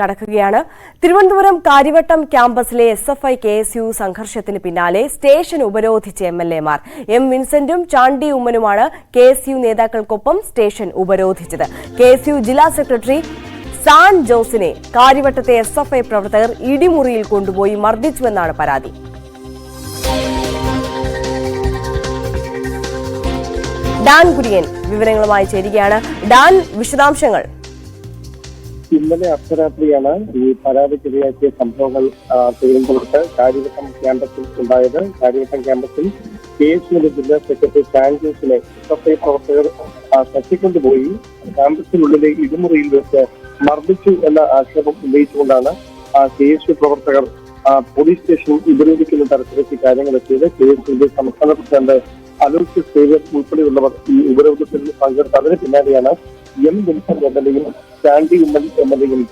കടക്കുകയാണ് Thiruvananthapuram Karyavattom ക്യാമ്പസിലെ S F I K S U സംഘർഷത്തിന് പിന്നാലെ സ്റ്റേഷൻ ഉപരോധിച്ച എം എൽ എമാർ എം വിൻസെന്റും ചാണ്ടി ഉമ്മനുമാണ് കെ എസ് യു നേതാക്കൾക്കൊപ്പം സ്റ്റേഷൻ ഉപരോധിച്ചത്. കെ എസ് യു ജില്ലാ സെക്രട്ടറി സാൻ ജോസിനെ കാര്യവട്ടത്തെ എസ് എഫ് ഐ പ്രവർത്തകർ ഇടിമുറിയിൽ കൊണ്ടുപോയി മർദ്ദിച്ചുവെന്നാണ് പരാതി. ഡാൻ കുര്യൻ വിവരങ്ങളുമായി ചേരുകയാണ്. ഡാൻ വിശദാംശങ്ങൾ ഇന്നലെ അർദ്ധരാത്രിയാണ് ഈ പരാതിക്കിരയാക്കിയ സംഭവങ്ങൾ ആ, തിരുവനന്തപുരത്ത് കാര്യവട്ടം ക്യാമ്പസിൽ ഉണ്ടായത്. കാര്യവട്ടം ക്യാമ്പസിൽ കെ എസ് യുവിന്റെ ജില്ലാ സെക്രട്ടറി സാൻജോസിനെ എസ് എഫ് ഐ പ്രവർത്തകർ തട്ടിക്കൊണ്ടുപോയി. ക്യാമ്പസിനുള്ളിലെ ഇടിമുറിയിൽ വെച്ച് മർദ്ദിച്ചു എന്ന ആക്ഷേപം ഉന്നയിച്ചുകൊണ്ടാണ് കെ എസ് യു പ്രവർത്തകർ പോലീസ് സ്റ്റേഷൻ ഉപരോധിക്കുന്ന തരത്തിലേക്ക് കാര്യങ്ങൾ എത്തിയത്. കെ എസ് യുവിന്റെ സംസ്ഥാന പ്രസിഡന്റ് അലോക് സേവ്യർ ഉൾപ്പെടെയുള്ളവർ ഈ ഉപരോധത്തിൽ പങ്കെടുത്ത അതിന് പിന്നാലെയാണ് എം വിൻസെന്റ് എം എൽ എയും സ്റ്റാൻഡി ഉമ്മൻ എം എൽ എയും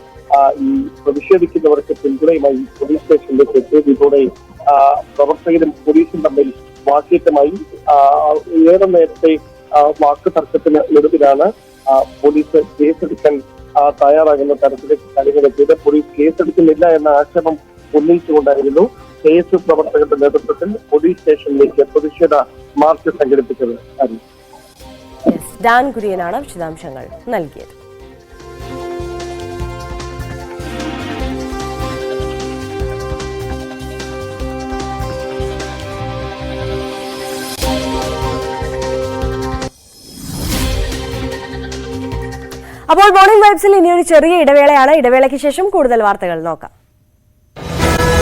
ഈ പ്രതിഷേധിക്കുന്നവർക്ക് പിന്തുണയുമായി പോലീസ് ഇതോടെ ആ, പ്രവർത്തകരും പോലീസും തമ്മിൽ വാക്കേറ്റമായി. ഏറെ നേരത്തെ വാക്ക് തർക്കത്തിന് ഒടുവിലാണ് പോലീസ് കേസെടുക്കാൻ തയ്യാറാകുന്ന തരത്തിലേക്ക് കാര്യങ്ങളെത്തിയത് പോലീസ് കേസെടുക്കുന്നില്ല എന്ന ആക്ഷേപം ഉന്നയിച്ചുകൊണ്ടായിരുന്നു കെ എസ് യു പ്രവർത്തകരുടെ നേതൃത്വത്തിൽ പോലീസ് സ്റ്റേഷനിലേക്ക് പ്രതിഷേധ മാർച്ച് സംഘടിപ്പിച്ചത്. ഡാൻ കുര്യനാണ് വിശദാംശങ്ങൾ നൽകിയത്. അപ്പോൾ മോർണിംഗ് വൈബ്സിൽ ഇനിയൊരു ചെറിയ ഇടവേളയാണ്. ഇടവേളയ്ക്ക് ശേഷം കൂടുതൽ വാർത്തകൾ നോക്കാം.